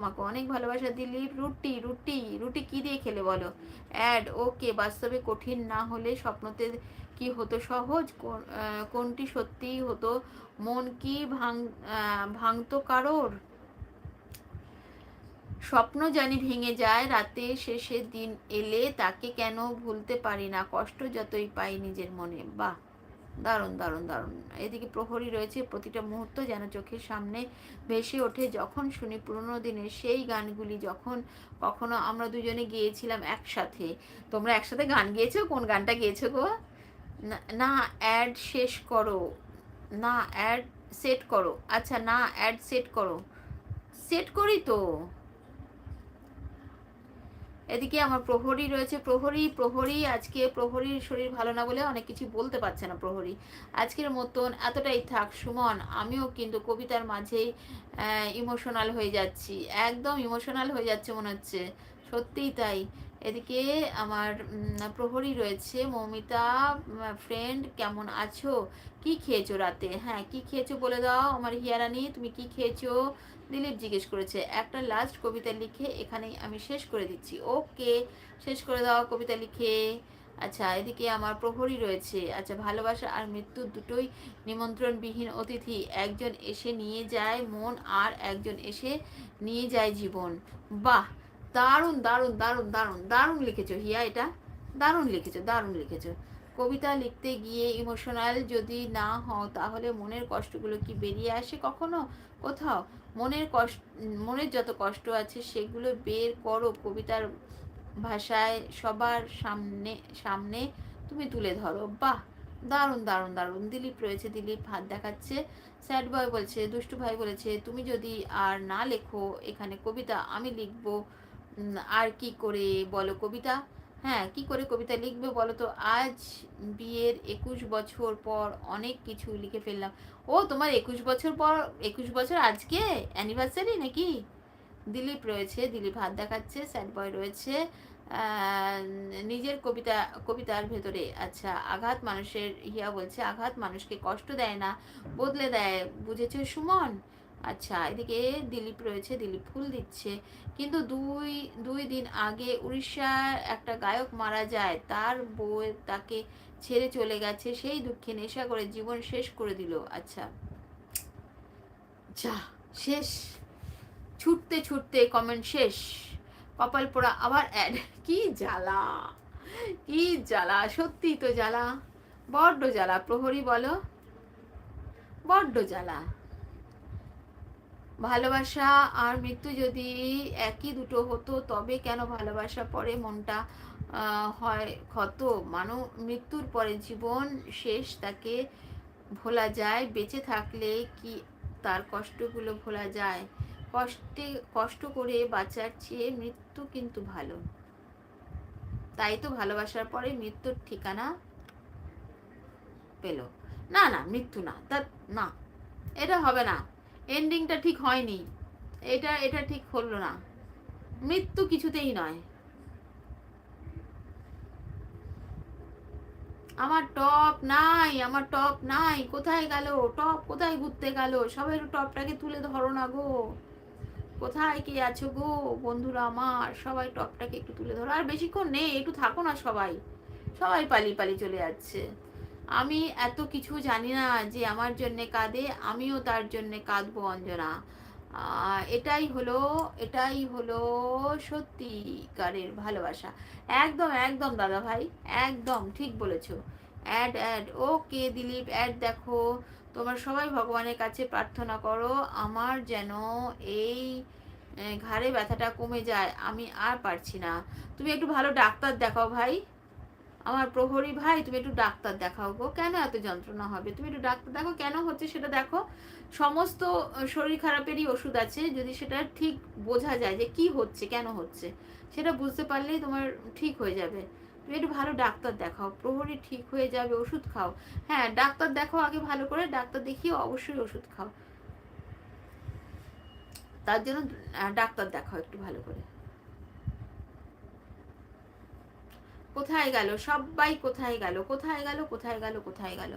তোমাকে অনেক ভালোবাসা দিলীপ রুটি রুটি রুটি কি দিয়ে খেলে বলো? অ্যাড, ওকে, বাস্তবে কঠিন না হলে স্বপ্নতে কি হতো সহজ? কোন- কোনটি সত্যিই হতো? মন কি ভাঙ ভাঙতো কারোর? স্বপ্ন জানি ভেঙে যায়, রাতে শেষের দিন এলে তাকে কেন ভুলতে পারি না? কষ্ট যতই পাই নিজের মনে। বাহ! দারুণ দারুণ দারুণ। এদিকে প্রহরী রয়েছে প্রতিটা মুহূর্ত যেন চোখের সামনে ভেসে ওঠে। যখন শুনি পুরোনো দিনের সেই গানগুলি, যখন কখনো আমরা দুজনে গিয়েছিলাম একসাথে। তোমরা একসাথে গান গিয়েছো? কোন গানটা গিয়েছো গো? না- অ্যাড শেষ করো। না অ্যাড সেট করো। আচ্ছা না অ্যাড সেট করো। সেট করি তো। এদিকে আমার প্রহরী রয়েছে। প্রহরী প্রহরী, আজকে প্রহরীর শরীর ভালো না বলে অনেক কিছু বলতে পারছে না প্রহরী। আজকের মতন এতটাই থাক, সুমন, আমিও কিন্তু কবিতার মাঝেই ইমোশনাল হয়ে যাচ্ছি। একদম ইমোশনাল হয়ে যাচ্ছে মনে হচ্ছে। সত্যিই তাই। এদিকে আমার প্রহরী রয়েছে। মৌমিতা ফ্রেন্ড কেমন আছো? কি খেয়েছো রাতে? হ্যাঁ কি খেয়েছো বলে দাও আমার হিয়ারানি, তুমি কি খেয়েছো? দিলীপ জিজ্ঞেস করেছে। একটা লাস্ট কবিতা লিখে এখানেই আমি শেষ করে দিচ্ছি। ওকে শেষ করে দাও কবিতা লিখে। আচ্ছা এদিকে আমার প্রহরী রয়েছে। আচ্ছা ভালোবাসা আর মৃত্যু দুটোই নিমন্ত্রণবিহীন অতিথি। একজন এসে নিয়ে যায় মন আর একজন এসে নিয়ে যায় জীবন। বাহ! দারুণ দারুণ দারুণ দারুণ দারুণ লিখেছো হিয়া এটা। দারুণ লিখেছো দারুণ লিখেছো। কবিতা লিখতে গিয়ে ইমোশনাল যদি না হও, তাহলে মনের কষ্টগুলো কি বেরিয়ে আসে কখনো? কোথাও? মনের কষ্ট মনের যত কষ্ট আছে সেগুলো বের করো কবিতার ভাষায় সবার সামনে সামনে তুমি তুলে ধরো। বাহ! দারুণ দারুণ দারুণ। দিলীপ রয়েছে, দিলীপ হাত দেখাচ্ছে। স্যাড বয় বলছে, দুষ্টু ভাই বলেছে, তুমি যদি আর না লেখো এখানে কবিতা, আমি লিখব আর কি করে বলো কবিতা? হ্যাঁ কি করে কবিতা লিখবে বলো তো? আজ বিয়ের একুশ বছর পর অনেক কিছু লিখে ফেললাম। ও, তোমার একুশ বছর পর, একুশ বছর আজকে? অ্যানিভার্সারি নাকি? দিলীপ রয়েছে, দিলীপ হাত দেখাচ্ছে স্যাড বয় রয়েছে। নিজের কবিতা, কবিতার ভেতরে আচ্ছা আঘাত মানুষের হিয়া বলছে, আঘাত মানুষকে কষ্ট দেয় না, বদলে দেয়, বুঝেছ সুমন? আচ্ছা এদিকে দিলীপ রয়েছে, দিলীপ ফুল দিচ্ছে। কিন্তু দুই দুই দিন আগে উড়িষ্যার একটা গায়ক মারা যায়, তার বউ তাকে ছেড়ে চলে গেছে, সেই দুঃখে নেশা করে জীবন শেষ করে দিল। আচ্ছা। যা, শেষ। ছুটতে ছুটতে কমেন্ট শেষ। কপাল পোড়া আবার অ্যাড কি জ্বালা কি জ্বালা সত্যি তো জ্বালা। বড্ড জ্বালা, প্রহরী বলো। বড্ড জ্বালা। ভালোবাসা আর মৃত্যু যদি একই দুটো হতো, তবে কেন ভালোবাসা পরে মনটা হয় ক্ষত? মানু, মৃত্যুর পরে জীবন শেষ তাকে ভোলা যায়। বেঁচে থাকলে কি তার কষ্টগুলো ভোলা যায়? কষ্টে, কষ্ট করে বাঁচার চেয়ে মৃত্যু কিন্তু ভালো। তাই তো ভালোবাসার পরে মৃত্যুর ঠিকানা পেল। না না, মৃত্যু না, তা, না, এটা হবে না। এন্ডিংটা ঠিক হয়নি। এটা এটা ঠিক হলো না। মৃত্যু কিছুতেই নয়। আমার টপ নাই, আমার টপ নাই। কোথায় গেল? টপ কোথায় ঘুরতে গেল? সবাই টপটাকে তুলে ধরো না গো। কোথায় কি আছো গো? বন্ধুরা আমার, সবাই টপটাকে একটু তুলে ধরো। আর বেশিক্ষণ নেই, একটু থাকো না সবাই। সবাই পালিয়ে পালিয়ে চলে যাচ্ছে। আমি এত কিছু জানি না যে আমার জন্যে কাঁদে, আমিও তার জন্যে কাঁদবো অঞ্জনা। এটাই হলো এটাই হলো সত্যিকারের ভালোবাসা। একদম একদম দাদা ভাই, একদম, ঠিক বলেছ। Ad ad, okay Dilip, ad দেখো। তোমরা সবাই ভগবানের কাছে প্রার্থনা করো, আমার যেন এই ঘাড়ে ব্যথাটা কমে যায়, আমি আর পারছি না। তুমি একটু ভালো ডাক্তার দেখাও ভাই। আমার প্রহরী ভাই, তুমি একটু ডাক্তার দেখাও গো। কেন এত যন্ত্রণা হবে? তুমি একটু ডাক্তার দেখো কেন হচ্ছে সেটা দেখো। সমস্ত শরীর খারাপেরই ওষুধ আছে। যদি সেটা ঠিক বোঝা যায় যে কি হচ্ছে, কেন হচ্ছে, সেটা বুঝতে পারলেই তোমার ঠিক হয়ে যাবে। তুমি একটু ভালো ডাক্তার দেখাও, প্রহরী ঠিক হয়ে যাবে, ওষুধ খাও। হ্যাঁ ডাক্তার দেখাও আগে ভালো করে, ডাক্তার দেখিয়ে অবশ্যই ওষুধ খাও। তার জন্য ডাক্তার দেখাও একটু ভালো করে। কোথায় গেল? সবাই কোথায় গেল? কোথায় গেল? কোথায় গেল? কোথায় গেল?